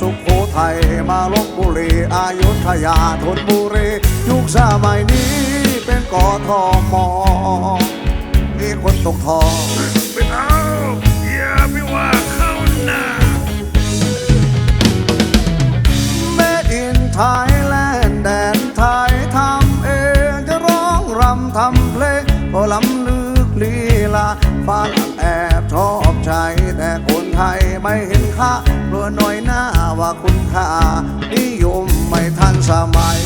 สุขโขทัยมาลบบุรีอายุทยาธนบุรียุคสมัยนี้เป็นกอทอมมีคนตกทองไม่เอาอย่าไปว่าเขานะเมดินไทยแลนด์แดนไทยทำเองจะร้องรำทำเพลงก็ล้ำลึกลีลาฝรั่งแอบชอบ ใจแต่คนไทยไม่เห็นค่ากลัวหน่อยหน้าว่าคุณค่านิยมไม่ทันสมัย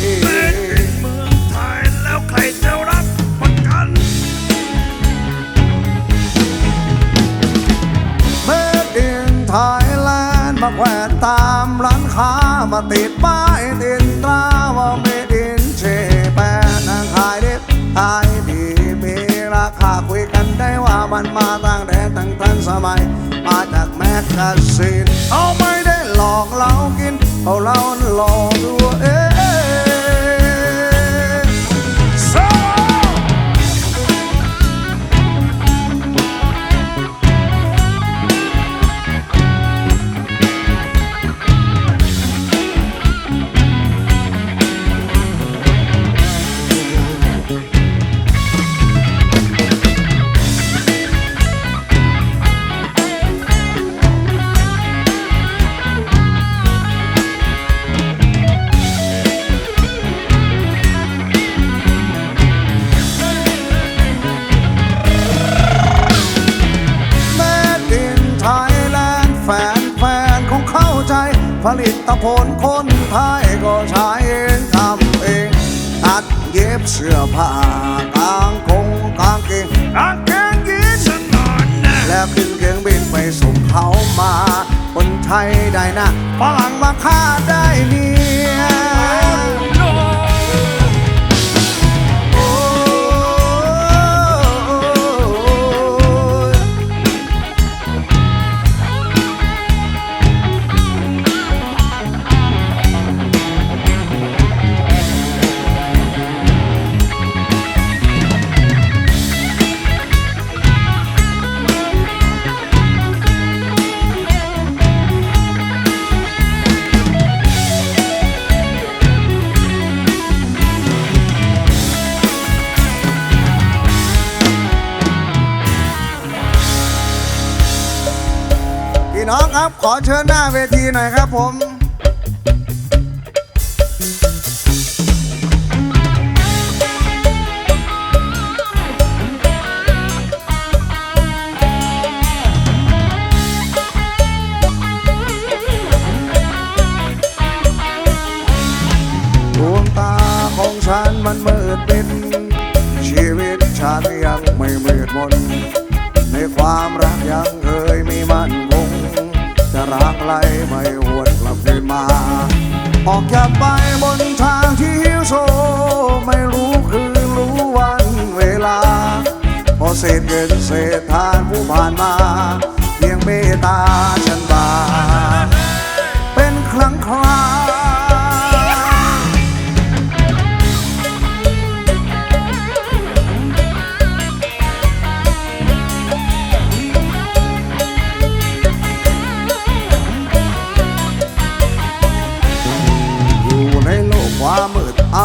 เมืองไทยแล้วใครจะรับประกัน เมดินไทยแลนด์มาแขวนตามร้านค้ามาติดป้ายติดตราว่าเมดินเชแปนนางขายดิบขายดีมีราคาคุยกันได้ว่ามันมา มัยมาจากแมกกาซีนเอาไม่ได้หลอกเรากินเอาเราหลอกตัวเอง ผลิตผลคนไทยก็ใช้เองทำเองตัดเย็บเสื้อผ้ากางกงกางเกงกางเกงยีนสนอนนะแล้วขึ้นเครื่องบินไปส่งเขามา คนไทยได้นะฝรั่งมาค่าได้เมียโน องครับ ขอเชิญหน้าเวทีหน่อยครับผมดวงตาของฉันมันมืดมิดชีวิตฉันยังไม่มืดมนในความรักยังเคยมีมัน คงจะรักไรไม่หวนกลับคืนมา ออกจากไปบนทางที่หิวโซ ไม่รู้คืนรู้วันเวลา พอเศษเงินเศษทานผู้ผ่านมา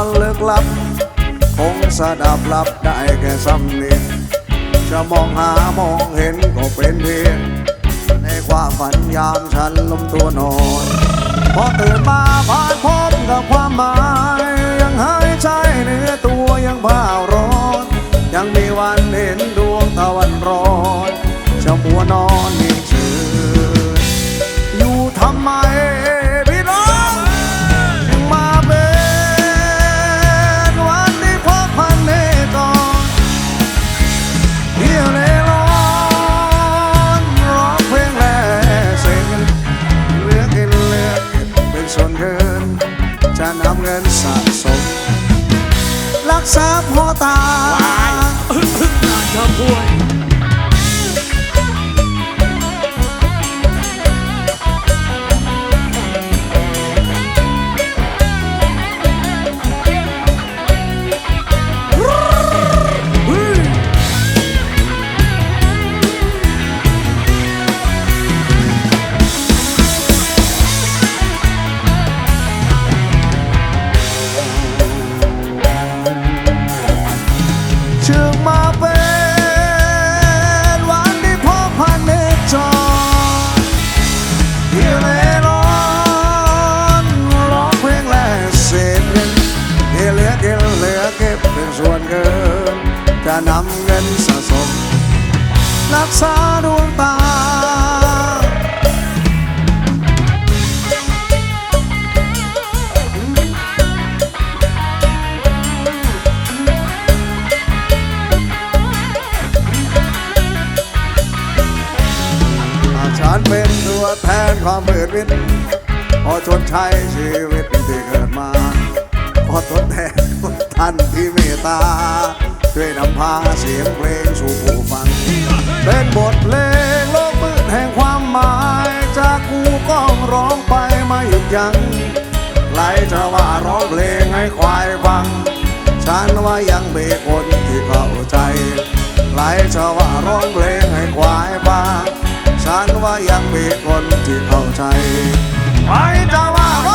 มืดอันลึกลับ คงสะดับหลับได้แค่สำเนียงจะมองหามองเห็นก็เป็นเพียงในความฝันยามฉันล้มตัวนอน พอตื่นมาผ่าน เพลิน จะนำเงินสะสม รักษาพ่อตา วายน่าจะป่วย ความมืดมิดพอชดใช้ชีวิตที่เกิดมา ขอทดแทนท่านที่เมตตาช่วยนำพาเสียงเพลงสู่ผู้ฟัง เป็นบทเพลงโลกมืดแห่งความหมาย จากกูก้องร้องไปไม่หยุดยัง้งใครจะว่าร้องเพลงให้ควายฟัง ฉันว่ายังมีคนที่เข้าใจใครจะว่าร้องเพลงให้ควายฟัง ฉันว่ายังมีคนที่เข้าใจใครจะว่า